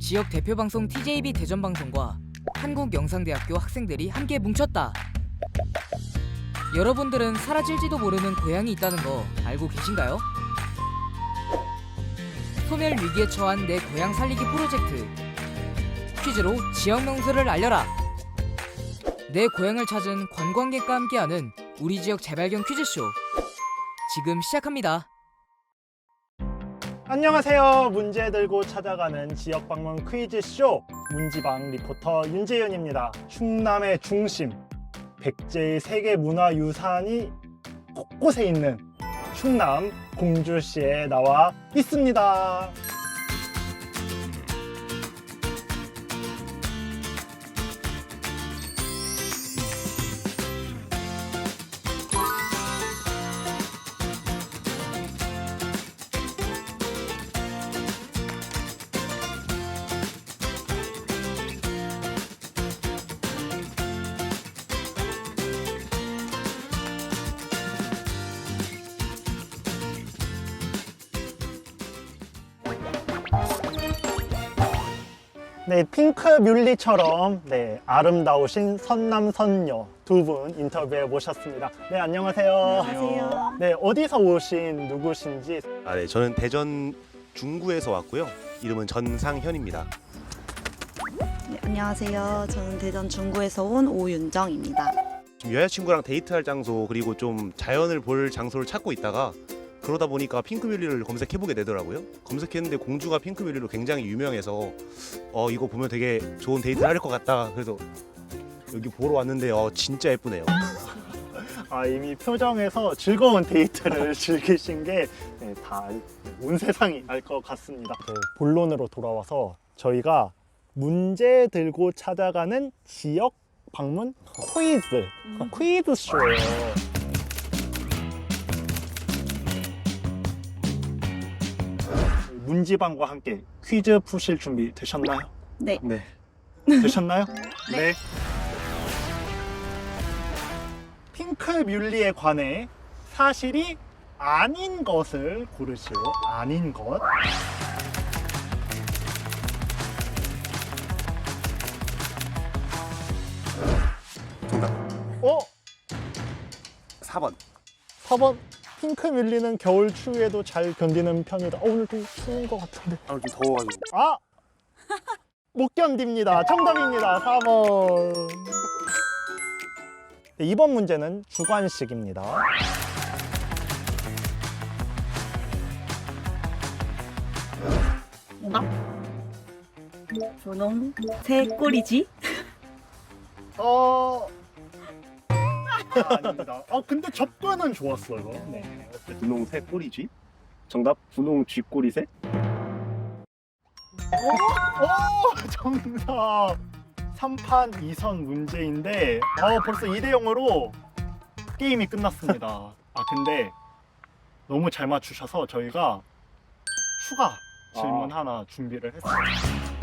지역 대표 방송 TJB 대전 방송과 한국영상대학교 학생들이 함께 뭉쳤다. 여러분들은 사라질지도 모르는 고향이 있다는 거 알고 계신가요? 소멸 위기에 처한 내 고향 살리기 프로젝트 퀴즈로 지역 명소를 알려라. 내 고향을 찾은 관광객과 함께하는 우리 지역 재발견 퀴즈쇼 지금 시작합니다. 안녕하세요. 문제 들고 찾아가는 지역 방문 퀴즈 쇼 문지방 리포터 윤재윤입니다. 충남의 중심 백제의 세계 문화 유산이 곳곳에 있는 충남 공주시에 나와 있습니다. 네, 핑크 뮬리처럼 네, 아름다우신 선남 선녀 두 분 인터뷰해 모셨습니다. 네, 안녕하세요. 안녕하세요. 네, 어디서 오신 누구신지 아, 네. 저는 대전 중구에서 왔고요. 이름은 전상현입니다. 네, 안녕하세요. 저는 대전 중구에서 온 오윤정입니다. 지금 여자친구랑 데이트할 장소 그리고 좀 자연을 볼 장소를 찾고 있다가 그러다 보니까 핑크뮬리를 검색해보게 되더라고요. 검색했는데 공주가 핑크뮬리로 굉장히 유명해서 어 이거 보면 되게 좋은 데이트를 할 것 같다. 그래서 여기 보러 왔는데 어 진짜 예쁘네요. 아, 이미 표정에서 즐거운 데이트를 즐기신 게 다 온 세상이 알 것 같습니다. 네, 본론으로 돌아와서 저희가 문제 들고 찾아가는 지역 방문 퀴즈 퀴즈 쇼예요. 문지방과 함께 퀴즈 푸실 준비 되셨나요? 네. 네. 되셨나요? 네. 핑크 뮬리에 관해 사실이 아닌 것을 고르시오. 아닌 것. 정답. 어? 4번. 4번. 핑크 뮬리는 겨울 추위에도 잘 견디는 편이다. 어, 오늘 좀 추운 것 같은데. 아, 좀 더워가지고. 아! 못 견딥니다. 정답입니다. 4번. 네, 이번 문제는 주관식입니다. 정답. 분홍 새 꼬리지? 어. 아, 아닙니다. 아, 근데 접근은 좋았어요. 네. 분홍 새 꼬리쥐? 정답 분홍 쥐꼬리 새? 오! 정답! 3판 2선 문제인데, 어, 벌써 2대 0으로 게임이 끝났습니다. 아, 근데 너무 잘 맞추셔서 저희가 추가 질문 하나 준비를 했어요.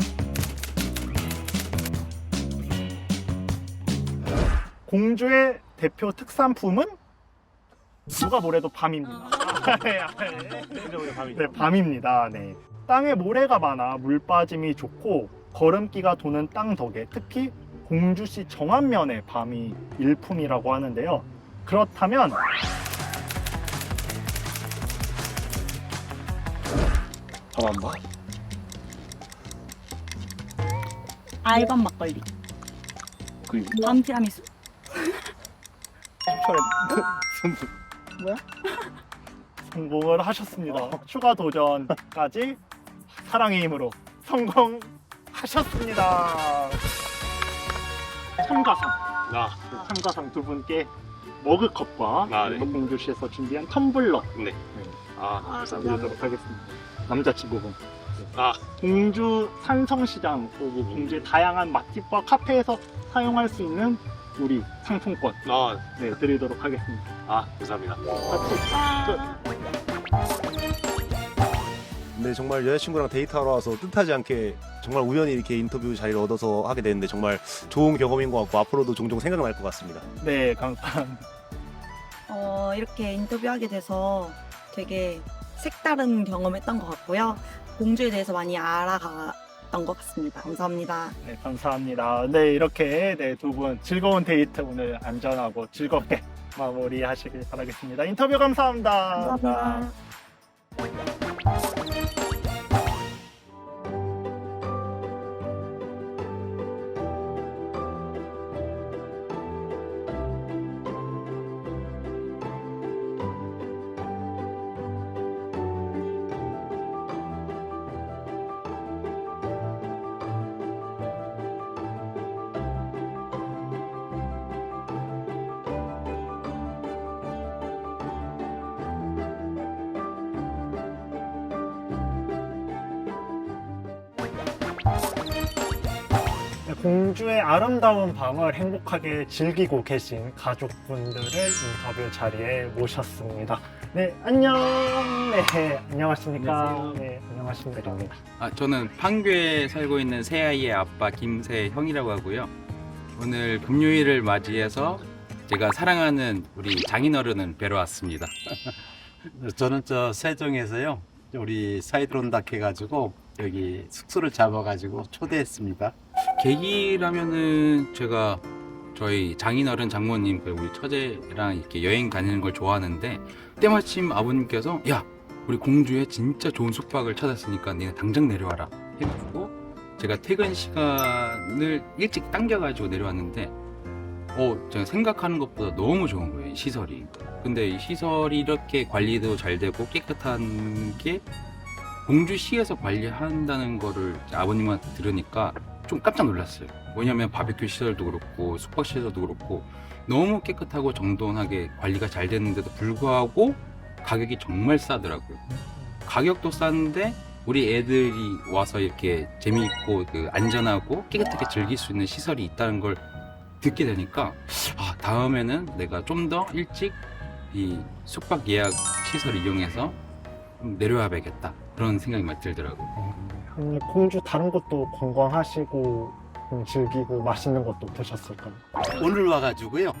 공주의 대표 특산품은 누가 뭐래도 밤입니다. 네, 네, 밤입니다. 네. 땅에 모래가 많아 물 빠짐이 좋고 걸음기가 도는 땅 덕에 특히 공주시 정안면의 밤이 일품이라고 하는데요. 그렇다면 잠깐만. 알밤 막걸리. 그리고 밤 티라미수. 성공을 하셨습니다. 추가 도전까지 사랑의 힘으로 성공하셨습니다. 참가상, 아, 참가상 두 분께 머그컵과 아, 네. 공주시에서 준비한 텀블러 네. 아, 드리도록 하겠습니다. 남자친구분. 아. 공주 산성시장 그리고 공주의 다양한 맛집과 카페에서 사용할 수 있는 우리 상품권 아, 네, 드리도록 하겠습니다. 아, 감사합니다. 네, 정말 여자친구랑 데이트하러 와서 뜻하지 않게 정말 우연히 이렇게 인터뷰 자리를 얻어서 하게 됐는데 정말 좋은 경험인 것 같고 앞으로도 종종 생각날 것 같습니다. 네, 감사합니다. 어, 이렇게 인터뷰하게 돼서 되게 색다른 경험했던 것 같고요. 공주에 대해서 많이 알아가 재밌었던 것 같습니다. 감사합니다. 네, 감사합니다. 네, 이렇게 네, 두 분 즐거운 데이트 오늘 안전하고 즐겁게 마무리하시길 바라겠습니다. 인터뷰 감사합니다. 감사합니다. 공주의 아름다운 밤을 행복하게 즐기고 계신 가족분들을 인터뷰 자리에 모셨습니다. 네, 안녕. 네, 안녕하십니까. 안녕하세요. 네, 안녕하십니까. 아, 저는 판교에 살고 있는 새 아이의 아빠 김세형이라고 하고요. 오늘 금요일을 맞이해서 제가 사랑하는 우리 장인어른을 뵈러 왔습니다. 저는 저 세종에서요. 우리 사이드론닥 해가지고 여기 숙소를 잡아가지고 초대했습니다. 계기라면은 제가 저희 장인어른 장모님 그리고 우리 처제랑 이렇게 여행 다니는 걸 좋아하는데 때마침 아버님께서 야 우리 공주에 진짜 좋은 숙박을 찾았으니까 니네 당장 내려와라. 해가지고 제가 퇴근 시간을 일찍 당겨가지고 내려왔는데 어 제가 생각하는 것보다 너무 좋은 거예요 이 시설이. 근데 이 시설이 이렇게 관리도 잘 되고 깨끗한 게 공주시에서 관리한다는 거를 아버님한테 들으니까 좀 깜짝 놀랐어요. 왜냐면 바베큐 시설도 그렇고 숙박 시설도 그렇고 너무 깨끗하고 정돈하게 관리가 잘 됐는데도 불구하고 가격이 정말 싸더라고요. 가격도 싼데 우리 애들이 와서 이렇게 재미있고 그 안전하고 깨끗하게 즐길 수 있는 시설이 있다는 걸 듣게 되니까 아 다음에는 내가 좀 더 일찍 이 숙박 예약 시설 이용해서 좀 내려와 봐야겠다 그런 생각이 많이 들더라고요. 음, 공주 다른 것도 관광하시고 음, 즐기고 맛있는 것도 드셨을까요? 오늘 와가지고요.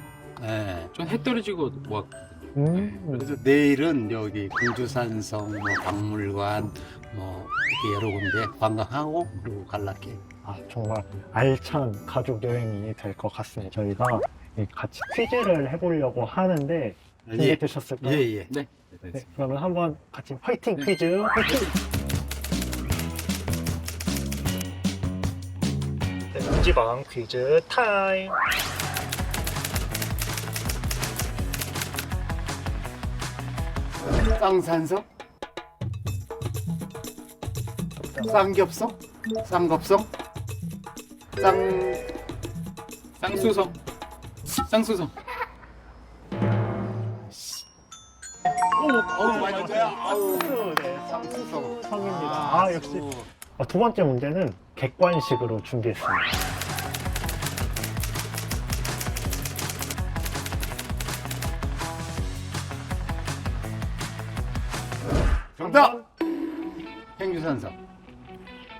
예. 전해 떨어지고 뭐 음, 그래서 내일은 여기 공주산성, 뭐 박물관, 뭐 이렇게 여러 군데 관광하고 그리고 갈라게. 아, 정말 알찬 가족 여행이 될 것 같습니다. 저희가 이 같이 퀴즈를 해보려고 하는데 예, 준비되셨을까요? 예, 예. 네. 네, 그러면 한번 같이 화이팅 퀴즈 화이팅! 지방 퀴즈 타임! 쌍산성, 쌍겹성, 쌍겁성, 쌍 쌍수성 쌍수성 어우 맞은 거야. 아우 네, 쌍수성. 성입니다. 아, 역시 아, 두 번째 문제는 객관식으로 준비했습니다. 정답. 행주산성.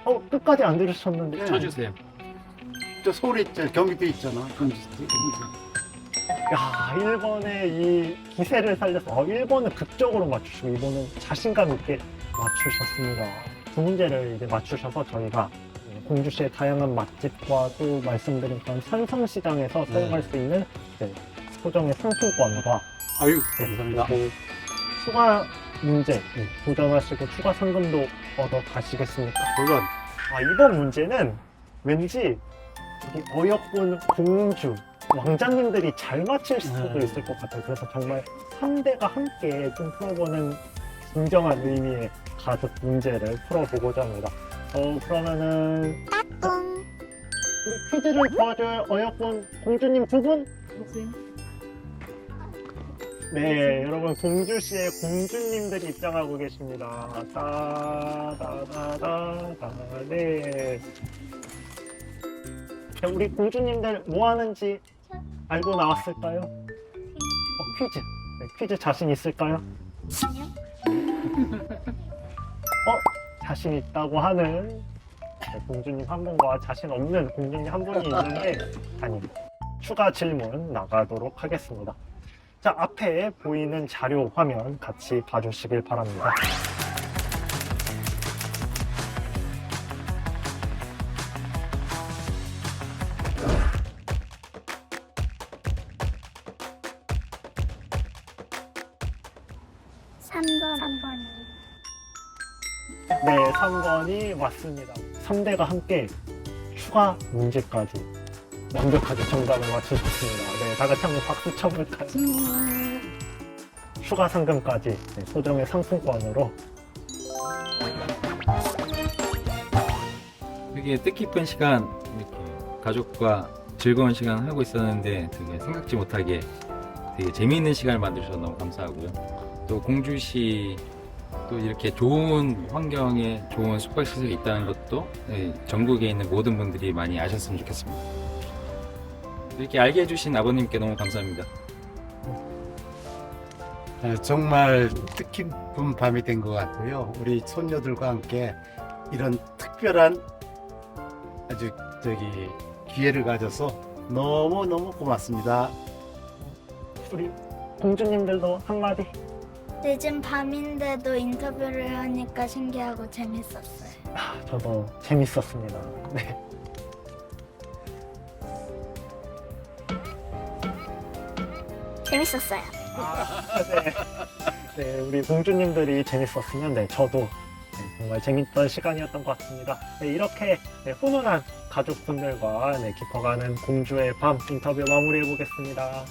어, 끝까지 안 들으셨는데. 네. 쳐주세요. 저 서울에 있잖아. 경기도 있잖아. 경기 야, 1번의 이 기세를 살려서 어, 1번은 극적으로 맞추시고 2번은 자신감 있게 맞추셨습니다. 두 문제를 이제 맞추셔서 저희가 공주시의 다양한 맛집과 또 말씀드린 그런 산성시장에서 사용할 수 있는 이제 소정의 상품권과 아유 네, 감사합니다. 그리고 추가 문제 도전하시고 추가 상금도 얻어 가시겠습니까? 물론 아, 이번 문제는 왠지 이 어여쁜 공주, 왕자님들이 잘 맞힐 수도 네. 있을 것 같아요. 그래서 정말 3대가 함께 좀 풀어보는 진정한 의미의 가족 문제를 풀어보고자 합니다. 어, 그러면은. 우리 퀴즈를 도와줄 어여쁜 공주님 두 분? 네, 여러분 공주시의 공주님들이 입장하고 계십니다. 따다다다다. 네. 자, 우리 공주님들 뭐 하는지 알고 나왔을까요? 어, 퀴즈. 네, 퀴즈 자신 있을까요? 어, 자신 있다고 하는 네, 공주님 한 분과 자신 없는 공주님 한 분이 있는데 아니 추가 질문 나가도록 하겠습니다. 자, 앞에 보이는 자료 화면 같이 봐주시길 바랍니다. 한 건이 왔습니다. 3대가 함께 추가 문제까지 완벽하게 정답을 맞추셨습니다. 네, 다 같이 한번 박수 쳐볼까요? 추가 상금까지 네, 소정의 상품권으로 되게 뜻깊은 시간 이렇게 가족과 즐거운 시간 하고 있었는데 되게 생각지 못하게 되게 재미있는 시간을 만들어주셔서 너무 감사하고요. 또 공주시 또 이렇게 좋은 환경에 좋은 숙박시설이 있다는 것도 네, 전국에 있는 모든 분들이 많이 아셨으면 좋겠습니다. 이렇게 알게 해주신 아버님께 너무 감사합니다. 어, 정말 뜻깊은 밤이 된 것 같고요. 우리 손녀들과 함께 이런 특별한 아주 저기 기회를 가져서 너무 너무 고맙습니다. 우리 공주님들도 한마디 늦은 밤인데도 인터뷰를 하니까 신기하고 재밌었어요. 아, 저도 재밌었습니다. 네. 재밌었어요. 네. 네, 우리 공주님들이 재밌었으면 네, 저도 네, 정말 재밌던 시간이었던 것 같습니다. 네, 이렇게 네, 훈훈한 가족분들과 네, 깊어가는 공주의 밤 인터뷰 마무리해 보겠습니다.